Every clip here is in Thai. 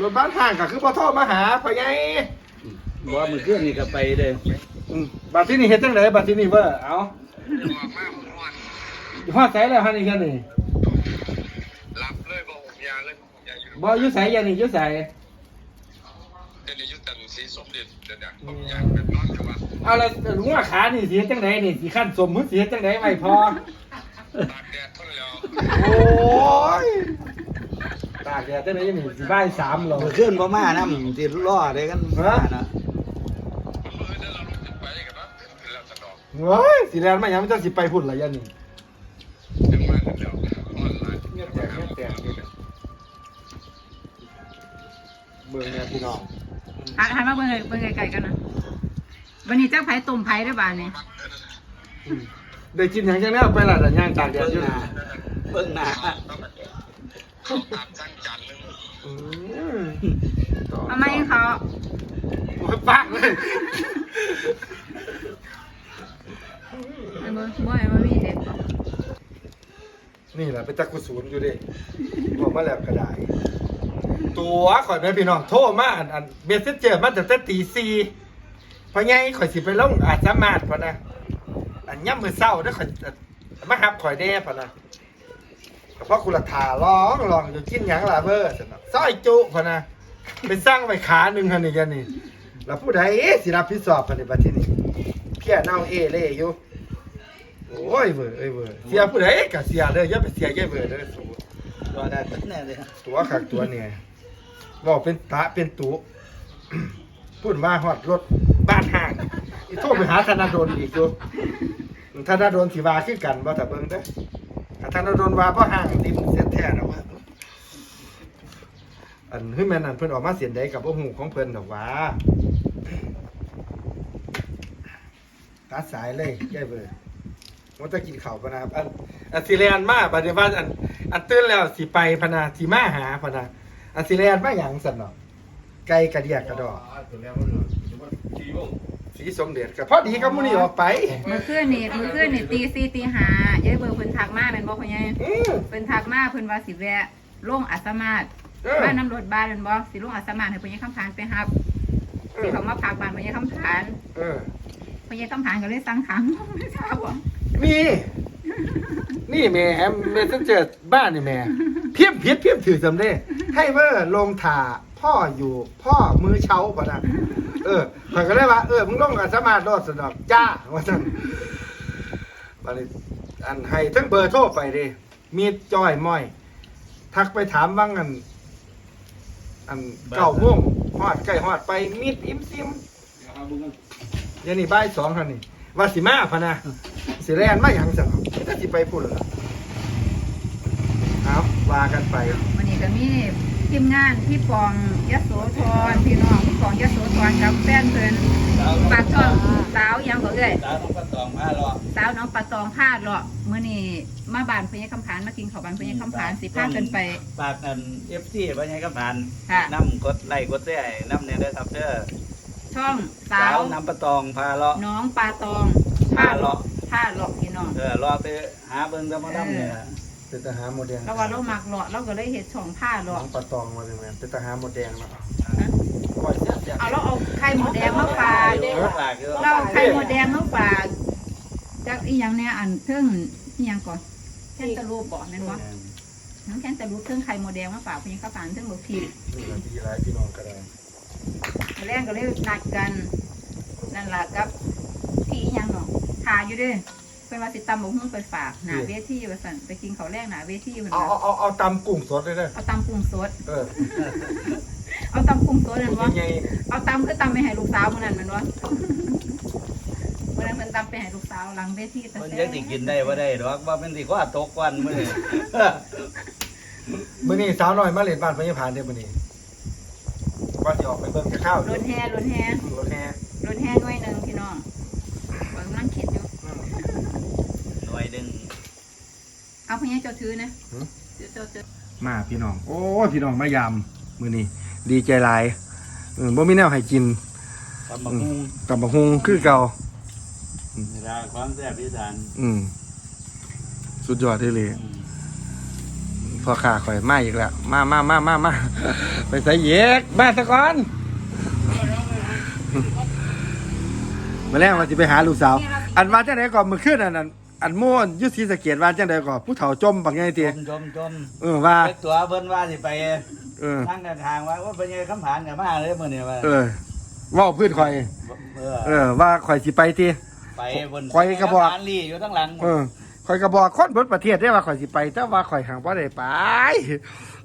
รถบ้านห่างก็คือพ่อโทรมาหาพ่อใหญ่บ่ว่ามื้อคืนนี่ก็ไปเด้ออืมบัดที่นี่เฮ็ดจังไดบัดที่นี่เว้อเอาบอกมาหมวนอยู่ฮอดไสแล้วฮะนี่แค่นี้รับเลยบอกผมยาเลยผมยาอยู่บ่อยู่ไสอย่านี่อยู่ไสเดี๋ยวนี้ยุตันสีสมเด็จเดี๋ยวนี้ผมยาเป็นน้องอยู่ว่าเอาแล้วหัวขานี่สิเฮ็ดจังไดนี่สิขั้นสมหรือสิเฮ็ดจังไดไว้พอตากแดดทนแล้วโอ้ย ตากแดดจังไดนี่สิบ่ายสามแล้วมื้อคืนบ่มานำสิรอได้กันมานะมันมือเดี๋ยวเราลงจะไปกันนะเป็นแล้วสะดอกเฮ้ยสิแลนมาหยังมันจังสิไปพุ่นล่ะอย่านี่จังมาเดี๋ยวออนไลน์เงียบแตกเงียบแตกนี่เบิ่งแน่พี่น้องหันหันมาเบิ่งไกลเบิ่งไกลๆกันนะวันนี้เจ้าไผ่ต้มไผ่ได้บ้านนี่อืมได้กินหยังจังแน่ไปล่ะแต่ย่างตากแดดอยู่นี่เบิ่งหน้า มทำไมเขาปักเลยเบิ่งบ่ให้มามีเด็ดบ่นี่แหละเป็นตะกุศูนย์อยู่ดิบอกมาแล้วก็ได้ตัวข่อยแม่พี่น้องโทรมาอันอันเมสเซจเจอมาตั้งแต่ตีสี่พอไงข่อยสิไปลงอาจสามารถพอนะอันย่ำมือเศร้าเด้อข่อยมาหับข่อยแน่พอนะ เพราะคุณละทาร้องร้องอยู่กินหยังล่ะเบอร์สนอกซอยจุพอนะเป็นสร้างไว้ขาหนึ่งคันนี่กันนี่แล้วผู้ใดสิรับผิดชอบพันในบัดที่นี่เพี้ยเน่าเอเล่อยู่โอ้ยเบอร์เอ้ยเบอร์เสียผู้ใดก็เสียเด้ออย่าไปเสียแย่เบอร์เด้อสูรอได้แน่เลยตัวขักตัวเนี่ยบอกเป็นตะเป็นตุพูดมาฮอดรถบ้านห่างอีโทรไปหาธนาโดนอีกอยู่ธนาโดนสีวาขึ้นกันว่าแต่เบิ่งเด้อ ถ้าธนาโดนว่าเพราะห่างดิมเสียแท้นะว่าอันขึ้นแม่นอันเพิ่นออกมาเสียนใดกับโอ้หูของเพิ่นดอกว่าตัดสายเลยแย่เบอร์ว่าจะกินข้าวปะนะอันอันสิเรียนมาบัดนี้ว่าอันอันตื่นแล้วสิไปพนาสิมาหาพนาอันสิเรียนมาหยังสันเนาะไก่กระเดียกกระดอก สีสมเด็จก็พอดีกับมื้อนี้ออกไป มื้อคืนนี่มื้อคืนนี่ตีสี่ตีห้ายายเบิ่งเพิ่นทักมาแม่นบ่พ่อใหญ่อือ เพิ่นทักมาเพิ่นว่าสิแวะลงอัสสมาศเออ บ้านน้ำรถบ้านนั่นบ่สิลงอัสสมาศให้พ่อใหญ่คำผานไปรับเอสิอเขามาพักบ้านพ่อใหญ่คำผานเออ พ่อใหญ่คำผานก็เลยสั่งขังไม่ทราบบ่นี่นี่แม่แอมเมสเซจบ้านนี่แม่เพียบเพียบเพียบถือสำเร็จให้เวอร์ลงถ่าพ่ออยู่พ่อมือเช้าพอนะ เออข่อยก็เลยว่าเออมึงลงกับสมาร์ทโลดสนอกจ้าว่าสั่นบัดนี้อันให้ทั้งเบอร์โทรไปดิมีจอยม้อย ทักไปถามว่างอันอันเก่าโม่วงฮอดใกล้ฮอดไปมีดอิมซิมเดี๋ยวนี้บ่ายสองเท่านี้ว่าสิมาพะนะสิแลนมาหยังสั่งก็สิไปพุ่นล่ะครับว่ากันไป วันนี้ก็มี ทีมงานพี่ปองยโสธรพี่น้องพี่ปองยโสธรกับแฟนเพิ่นปากช่องสาวยังก็เอ้ยตาต้องก็ต้องมารอสาวน้องปลาตองพาดเลาะมื้อนี้มาบ้านพญาคำผานมากินข้าวบ้านพญาคำผานสิพากันไปฝากกัน FC บ่ใช่กับผ่านค่ะนำกดไลค์กดแชร์นำเนี่ยเด้อครับเด้อช่องสาสาววน้ำปะตองพาเลาะน้องปลาตองพาเลาะพาเลาะพี่น้องเออรอไปหาเบิ่งตะมานำเนี่ย เป็นทหารโมเดลแล้วว่าเรามักเลาะเราก็เลยเฮ็ดช่องพาน้อเลาะงปลาตองมาเลยแม่นเป็นทหารโมเดลเนาะปล่อยเสียเสียเอาเราเอาไข่หมูแดงมาฝากฝากเด้อเราเอาไข่หมูแดงมาฝากจากอีหยังเนี่ยอันเทิงอีหยังก่อนแค่นตะลูปบ่แม่นบ่น้ำแค่นตะลูปเทิงไข่หมูแดงมาฝากพญาคำผานเทิงบ่พีนี่ละดีหลายพี่น้องก็ได้แรงก็เลยนัดกันนั่นล่ะกับพี่อีหยังเนาะทาอยู่เด้อ เพิ่นว่าสิตำบักหุ่งไปฝากหน้าเวทีว่าซั่นไปกินข้าวแรงหน้าเวทีเพิ่นเอาว่าเอาเอาเอาตำกุ้งสดเลยเด้อเอาตำกุ้งสด เออเอาตำกุ้งสดนั่นบ่ยังไงเอาตำคือตำไปให้ลูกสาวมื้อนั้นแม่นบ่มื้อนั้นเพิ่นตำไปให้ลูกสาวหลังเวทีแต่มันแซ่ยังสิกินได้บ่ได้ดอกว่าเป็นสิว่าตกวันมื้อนี้ มื้อนี้สาวน้อยมาเล่นบ้านพญาพานเด้อมื้อนี้ว่าสิออกไปเบิ่งแค่ข้าวอรยู่ถแห่รถแห่รถแห่รถแห่หน่วยหนึงพี่น้องเบิ่งนั่งคิดอยู่ อืมหน่ วยหนึงเอาพญาเจ้าถือนะหือเจ้าเจ้ามาพี่น้อง โอ้ยพี่น้องมายามมื้อนี้ดีใจหลายเออบ่มีแนวให้กินตำบักหุ่งกับบักฮุงคือเก่าเวลาความแซ่บอีสานอืมสุดยอดได้เลยอืมพอขาข่อยมาอีกแล้วมามามามามาไปใส่เย็กมาสะก่อนมาแล้วมาสิไปหาลูกสาว อันว่าจังไดก่อนมื้อคืนอันนั้น อันม่วนอยุทธศรีสะเกดว่าจังไดก่อนผู้เฒ่าจมบักไงจติมจมจมเออว่า ไปตัวเพิ่นว่าสิไปเออ นั่งกันทางว่าว่าเป็นยังไงคำผานกันมาเลยมื้อนี้ว่าเออเว่าพื้นข่อย เอเอออ ว่าข่อยสิไปติไปบนข่อยก็บอก คำผานลี่อยู่ทั้งหลังเออข่อยก็บอกคนเบิดประเทศได้ว่าข่อยสิไป แต่ว่าข่อยหังบ่ได้ไป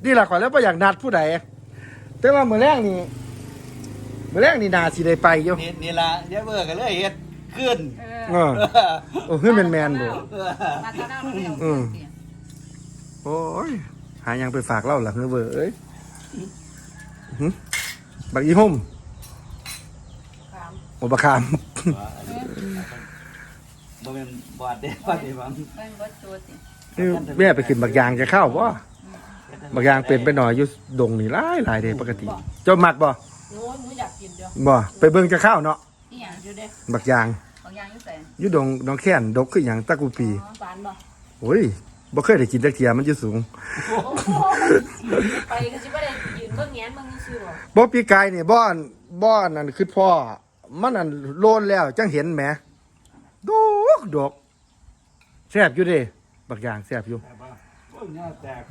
นี่ล่ะข่อยแล้วบ่อยากนัดผู้ใดแต่ว่ามื้อแรกนี่มื้อแรกนี่น่าสิได้ไปอยู่นี่นี่ละเยอะเบอร์กันเลยเฮ็ด ขึ้นเอเอออโอ้คือแม่นๆบ่เออมาตอนนั้นเราอืมโอ้ยหายังไปฝากเล่าหลังเบอเอ้ยหึบักอีหุ่มถามโอบักขาม บ่เป็นบอดเด้ว่าสิบังเป็นวัดตัวสินี่แม่ไปขึ้นบักยางจะเข้าบ่บักยางเป็นไปหน่อยอยู่ดงนี่หลายหลายเด้ปกติ เจ้ามักบ่หนูหนูอยากกินเดียวบ่ไปเบิ่งจะเข้าเนาะนี่อย่างอยู่เด้บักยาง ของยางอยู่ใส่อยู่ดงน้องแค้นดกคือหยังตะกูปีอ๋อหวานบ่โอ้ยบ่เคยได้กินจักเที่ยมันอยู่สูงไปก็สิบ่ได้ยืนเบิ่งแงนเบิ่งซื่อหรอบ่ปีกายนี่บ่อนบ่อนนั่นคือพ่อ มันนั่นโลนแล้วจังเห็นแหมดกดกแซ่บอยู่เด้บักยางแซ่บอยู่แต่ว่าโอ้ยเนี่ยแตก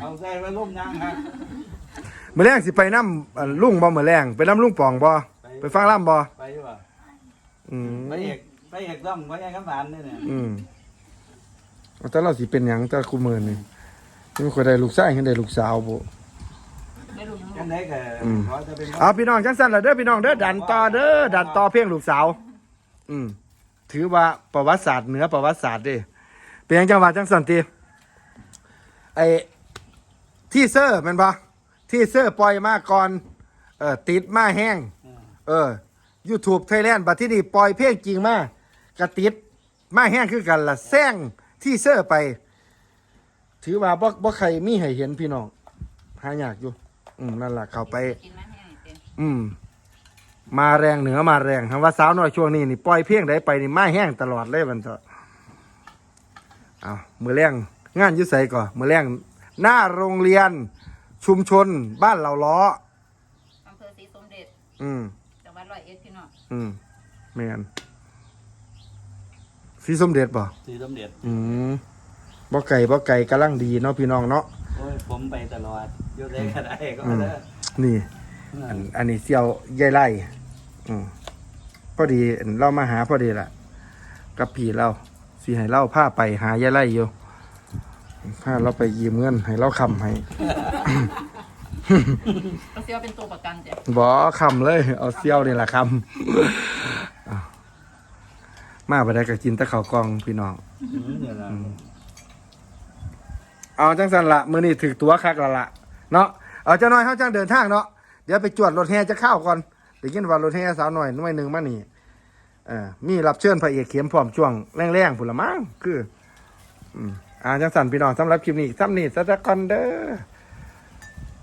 เอาใส่ไว้ร่มยางฮะมื้อแรงสิไปนำลุงบ่มื้อแรงไปนำลุงปองบ่ไปฟังล่ำบ่ไปอยู่ว่ะ อืมไปเอกไปเอกต้องไปยังคำผานนี่เนี่ยอืมเอาแต่เราสิเป็นหยังแต่คุมื้อนี่มันค่อยได้ลูกชายเห็นได้ลูกสาวบ่ ไม่รู้ยังจังได๋ก็อืมขอจะเป็นเอาพี่น้องจังซั่นล่ะเด้อพี่น้องเด้อดันต่อเด้อดันต่อเพียงลูกสาว อืมถือว่าประวัติศาสตร์เหนือประวัติศาสตร์เด้เป็นหยังจังหวัดจังซั่นติไอ้ที่เซอร์แม่นบ่ที่เซอร์ปล่อยมาก่อนเออติดมาแห้ง เออ YouTube Thailand บัดที่นี่ปล่อยเพลงจริงมากระติดมาแห้งคือกันละแซงที่เซอร์ไป ถือว่าบ่บ่ใครมีให้เห็นพี่น้องหายากอยู่ อืมนั่นล่ะเข้าไป กินมันแห้งเต็มอืม มาแรงเหนือมาแรงคำว่าสาวน้อยช่วงนี้นี่ปล่อยเพลงได้ไปนี่มาแห้งตลอดเลยมันเถอะเอามือแรงงานอยุ่ใสก่อนมือแรงหน้าโรงเรียน ชุมชนบ้านเหล่าล้อ อำเภอศรีสมเด็จ อืมจังหวัด ร้อยเอ็ดพี่น้องอืมแมนสีสมเด็จป่ะสีสมเด็จอืมบ่ไก่บ่ไก่กำลังดีเนาะพี่น้องเนาะโอ้ยผมไปตลอดอยู่ได้ก็ได้ก็ได้นี่อันอันนี้เสี่ยวใยไล่อืมพอดีอันเรามาหาพอดีล่ะ กับพี่เราสิให้เราพาไปหายายไล่อยู่พาเราไปยืมเงินให้เราคำให้ เราเสียเป็นตัวประกันจ้ะบอคำเลย เอาเสี่ยวนี่แหละคำอ้าวมาไปได้ก็กินแตะข้าวกล้องพี่น้องอืมเนี่ยนะเอาจังสันละมือนี่ถือตัวคักและละเนาะเอาเจ้าน้อยเขาจังเดินทางเนาะเดี๋ยวไปจวดรถแห่จะเข้าก่อนเดี๋ยวกินว่ารถแห่สาวหน่อยหน่วยหนึ่งมานี่เออมีรับเชิญพระเอกเข็มพร้อมช่วงแรงๆผุนละมั้งคือ อืมอ่าจังสันพี่น้องสำหรับคลิปนี้ซ้ำนี่สักก่อนเด้อ